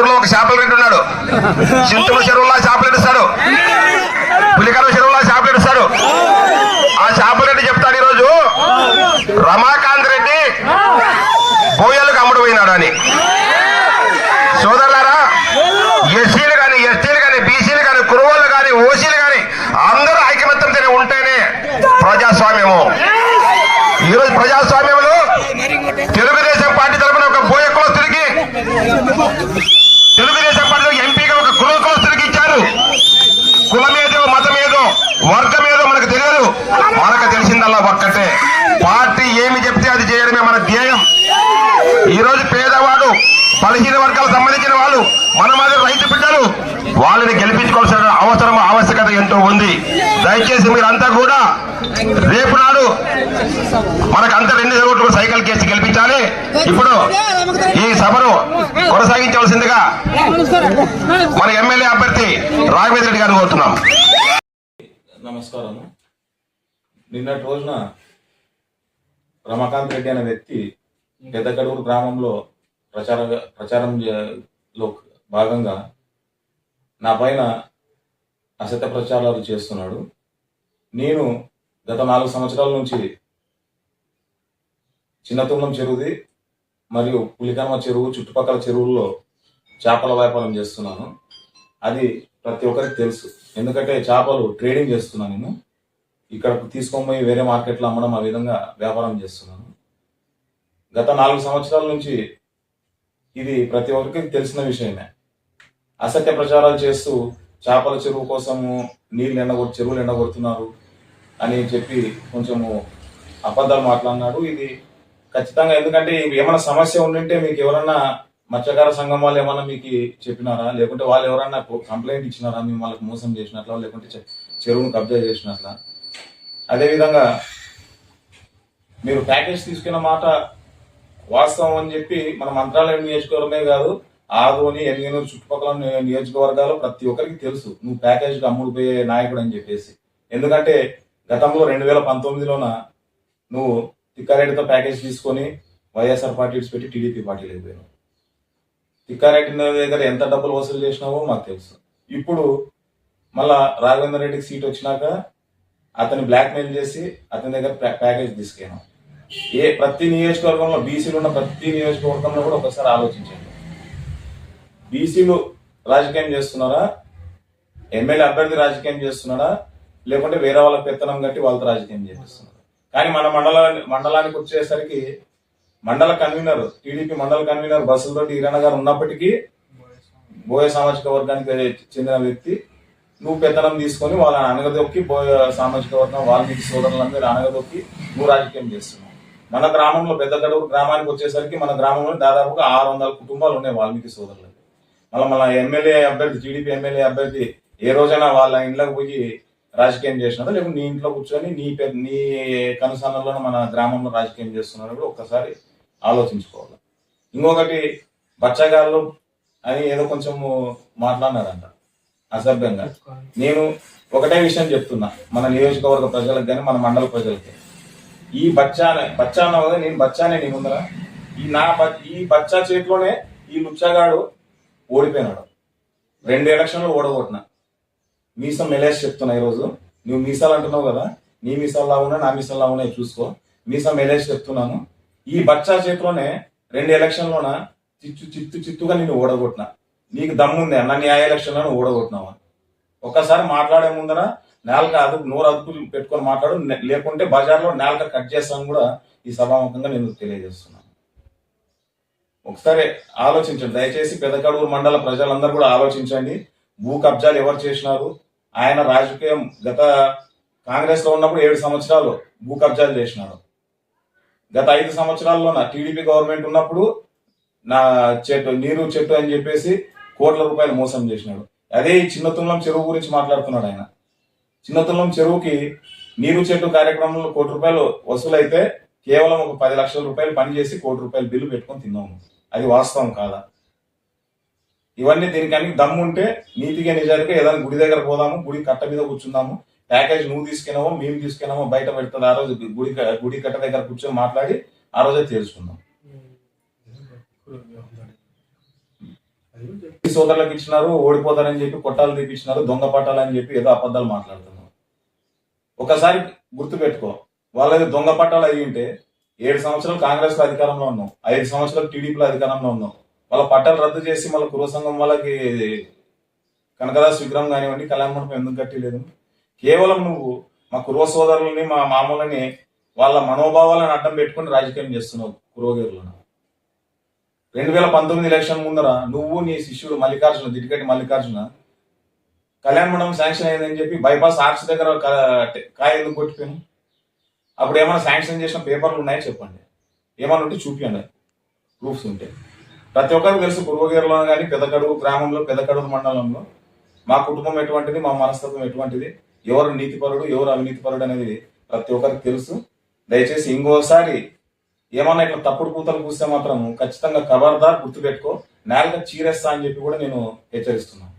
నలుగురులో ఒక చేపల రెడ్డి ఉన్నాడు. చింతల చెరువులో చేపలు ఇస్తాడు. పులికల చెరువులో చేపలు ఇస్తాడు. ఆ చేపల రెడ్డి చెప్తాడు ఈరోజు రమాకాంత్ రెడ్డి బోయలకు అమ్ముడు పోయినాడు అని సోదరులారా ఎస్సీలు కానీ ఎస్టీలు కానీ బీసీలు కానీ కురువలు కానీ ఓసీలు ఈరోజు రోజు పేదవాడు బలహీన వర్గాలకు సంబంధించిన వాళ్ళు మన మాదిరి రైతు బిడ్డలు వాళ్ళని గెలిపించుకోవాల్సిన అవసరం ఆవశ్యకత ఎంతో ఉంది. దయచేసి మీరంతా కూడా రేపు నాడు మనకంతా రెండు ఓట్లు సైకిల్ కేసు గెలిపించాలి. ఇప్పుడు ఈ సభను కొనసాగించవలసిందిగా మన ఎమ్మెల్యే అభ్యర్థి రాఘవేంద్ర రెడ్డి గారిని కోరుతున్నాం. నమస్కారం నిన్నటి రోజున రమాకాంత్ రెడ్డి అనే వ్యక్తి పెద్దకడూరు గ్రామంలో ప్రచార ప్రచారం చే- లో భాగంగా నా పైన అసత్య ప్రచారాలు చేస్తున్నాడు. నేను గత నాలుగు సంవత్సరాల నుంచి చిన్నతుంగం చెరువుది మరియు పులికమ్మ చెరువు చుట్టుపక్కల చెరువుల్లో చేపల వ్యాపారం చేస్తున్నాను. అది ప్రతి ఒక్కరికి తెలుసు. ఎందుకంటే చేపలు ట్రేడింగ్ చేస్తున్నాను నేను. ఇక్కడ తీసుకొని పోయి వేరే మార్కెట్లో అమ్మడం ఆ విధంగా వ్యాపారం చేస్తున్నాను. గత నాలుగు సంవత్సరాల నుంచి ఇది ప్రతి ఒక్కరికి తెలిసిన విషయమే. అసత్య ప్రచారాలు చేస్తూ చేపల చెరువు కోసము నీళ్ళు ఎండగొ చెరువులు ఎండగొడుతున్నారు అని చెప్పి కొంచెము అబద్ధాలు మాట్లాడినాడు ఇది ఖచ్చితంగా ఎందుకంటే ఏమైనా సమస్య ఉండింటే మీకు ఎవరన్నా మత్స్యకార సంఘం వాళ్ళు ఏమన్నా మీకు చెప్పినారా? లేకుంటే వాళ్ళు ఎవరన్నా కంప్లైంట్ ఇచ్చినారా? మేము వాళ్ళకి మోసం చేసినట్లా లేకుంటే చె- చెరువును కబ్జా చేసినట్లా? అదేవిధంగా మీరు ప్యాకేజ్ తీసుకున్న మాట వాస్తవం అని చెప్పి మన మంత్రాలయం నియోజకవర్గమే కాదు ఆదోని ఎన్నికలు చుట్టుపక్కల నియోజకవర్గాలు ప్రతి ఒక్కరికి తెలుసు. నువ్వు ప్యాకేజ్కి అమ్ముడు పోయే నాయకుడు అని చెప్పేసి. ఎందుకంటే గతంలో రెండు వేల పంతొమ్మిదిలోన నువ్వు తిక్కారెడ్డితో ప్యాకేజ్ తీసుకొని వైఎస్ఆర్ పార్టీ పెట్టి టీడీపీ పార్టీలోకి పోయినావు. తిక్కారెడ్డి దగ్గర ఎంత డబ్బులు వసూలు చేసినావో మాకు తెలుసు. ఇప్పుడు మళ్ళా రాఘవేంద్ర రెడ్డికి సీట్ వచ్చినాక అతన్ని బ్లాక్మెయిల్ చేసి అతని దగ్గర ప్యాకేజ్ తీసుకెళ్ళాం ఏ ప్రతి నియోజకవర్గంలో బీసీలు ఉన్న ప్రతి నియోజకవర్గంలో కూడా ఒకసారి ఆలోచించండి. బీసీలు రాజకీయం చేస్తున్నారా? ఎమ్మెల్యే అభ్యర్థి రాజకీయం చేస్తున్నారా లేకుంటే వేరే వాళ్ళ పెత్తనం కట్టి వాళ్ళతో రాజకీయం చేపిస్తున్నారు? కానీ మన మండలాన్ని మండలానికి వచ్చేసరికి మండల కన్వీనర్ టీడీపీ మండల కన్వీనర్ బస్సులతో ఈరన్న గారు ఉన్నప్పటికీ బోయ సామాజిక వర్గానికి చెందిన వ్యక్తి నువ్వు పెత్తనం తీసుకొని వాళ్ళని అనగదొక్కి బోయ సామాజిక వర్గం వాల్మీకి సోదరులందరూ అనగదొక్కి నువ్వు రాజకీయం చేస్తున్నావు. మన గ్రామంలో పెద్ద గడువు గ్రామానికి వచ్చేసరికి మన గ్రామంలో దాదాపుగా ఆరు వందల కుటుంబాలు ఉన్నాయి వాల్మీకి సోదరులు మళ్ళీ మన ఎమ్మెల్యే అభ్యర్థి టీడీపీ ఎమ్మెల్యే అభ్యర్థి ఏ రోజైనా వాళ్ళ ఇంట్లోకి పోయి రాజకీయం చేసినారో? లేకుంటే నీ ఇంట్లో కూర్చొని నీ పెద్ద నీ కనుసన్నలో మన గ్రామంలో రాజకీయం చేస్తున్నారో కూడా ఒక్కసారి ఆలోచించుకోవాలి. ఇంకొకటి బచ్చగాళ్ళు అని ఏదో కొంచెం మాట్లాడినారంట అసభ్యంగా. నేను ఒకటే విషయం చెప్తున్నా. మన నియోజకవర్గ ప్రజలకు కానీ మన మండల ప్రజలకి ఈ బచ్చా బచ్చా అన్నావు కదా నేను బచ్చానే నీ ముందర. ఈ నా బ- ఈ బచ్చా చేతిలోనే ఈ లుచ్చాగాడు ఓడిపోయినాడు. రెండు ఎలక్షన్లు ఓడగొట్టిన. మీసం మెలేసి చెప్తున్నా ఈరోజు. నువ్వు మీసాలు అంటున్నావు కదా నీ మీసాల్లా ఉన్నా నా మీసాల్లా ఉన్నాయి చూసుకో. మీసం మెలేసి చెప్తున్నాను. ఈ బచ్చా చేతిలోనే రెండు ఎలక్షన్లోన చిత్తు చిత్తు చిత్తుగా నేను ఓడగొట్టిన. నీకు దమ్ముంది అన్న నీ ఆ ఎలక్షన్లో ఓడగొట్టినావా? ఒక్కసారి మాట్లాడే ముందర నేలక అదుపు నూరు అదుపులు పెట్టుకొని మాట్లాడు. లేకుంటే బజార్లో నేలక కట్ చేస్తాను కూడా ఈ సభాముఖంగా నేను తెలియజేస్తున్నాను. ఒకసారి ఆలోచించండి. దయచేసి పెదకడూరు మండల ప్రజలందరూ కూడా ఆలోచించండి. భూ కబ్జాలు ఎవరు చేసినారు? ఆయన రాజకీయం గత కాంగ్రెస్లో ఉన్నప్పుడు ఏడు సంవత్సరాలు భూ కబ్జాలు చేసినాడు గత ఐదు సంవత్సరాల్లో నా టీడీపీ గవర్నమెంట్ ఉన్నప్పుడు నా చెట్టు నీరు చెట్టు అని చెప్పేసి కోట్ల రూపాయలు మోసం చేసినాడు. అదే ఈ చిన్నతుంగం చెరువు గురించి మాట్లాడుతున్నాడు ఆయన. చిన్నతుంగం చెరువుకి నీరు చెట్టు కార్యక్రమంలో కోటి రూపాయలు వసూలైతే కేవలం ఒక పది లక్షల రూపాయలు పని చేసి కోటి రూపాయలు బిల్లు పెట్టుకొని తిన్నాము అది వాస్తవం కాదా? ఇవన్నీ దీనికన్నీ దమ్ము ఉంటే నీతిగా నిజానికి ఏదైనా గుడి దగ్గర పోదాము గుడి కట్ట మీద కూర్చుందాము ప్యాకేజ్ నువ్వు తీసుకెళ్ళావో మేము తీసుకెళ్ళామో బయట పెడుతుంది ఆ రోజు గుడి గుడి కట్ట దగ్గర కూర్చొని మాట్లాడి ఆ రోజే తెలుసుకుందాం సోదరులకు ఇచ్చినారు ఓడిపోతారని చెప్పి కొట్టాలు తీపిచ్చినారు దొంగ పట్టాలని చెప్పి ఏదో అబద్ధాలు మాట్లాడతారు. ఒకసారి గుర్తుపెట్టుకో. వాళ్ళది దొంగ పట్టాలు అయి ఉంటే ఏడు సంవత్సరాలు కాంగ్రెస్లో అధికారంలో ఉన్నాం. ఐదు సంవత్సరాలు టీడీపీలో అధికారంలో ఉన్నాం. వాళ్ళ పట్టాలు రద్దు చేసి మళ్ళీ కుల సంఘం వాళ్ళకి కనకదాస్ విగ్రహం కానివ్వండి కళ్యాణ మండపం ఎందుకు కట్టలేదు? కేవలం నువ్వు మా కురువ సోదరులని మా మామూలని వాళ్ళ మనోభావాలను అడ్డం పెట్టుకుని రాజకీయం చేస్తున్నావు కురువగిరిలో రెండు వేల పంతొమ్మిది ఎలక్షన్ ముందర నువ్వు నీ శిష్యుడు మల్లికార్జున దిటికటి మల్లికార్జున కళ్యాణ మండపం శాంక్షన్ అయిందని చెప్పి బైపాస్ ఆర్చ్ దగ్గర కాయ ఎందుకు కొట్టిపోయాను అప్పుడు ఏమైనా శాంక్షన్ చేసిన పేపర్లు ఉన్నాయో చెప్పండి. ఏమైనా ఉంటే చూపించండి ప్రూఫ్స్ ఉంటే. ప్రతి ఒక్కరికి తెలుసు పూర్వగిరిలో కానీ పెదకడుగు గ్రామంలో పెదకడుగు మండలంలో మా కుటుంబం ఎటువంటిది మా మనస్తత్వం ఎటువంటిది ఎవరు నీతిపరుడు ఎవరు అవినీతిపరుడు అనేది ప్రతి ఒక్కరికి తెలుసు. దయచేసి ఇంకోసారి ఏమన్నా ఇట్లా తప్పుడు కూతలు కూస్తే మాత్రం ఖచ్చితంగా ఖబర్దార్ గుర్తుపెట్టుకో నేలగా చీరేస్తా అని చెప్పి కూడా నేను హెచ్చరిస్తున్నాను.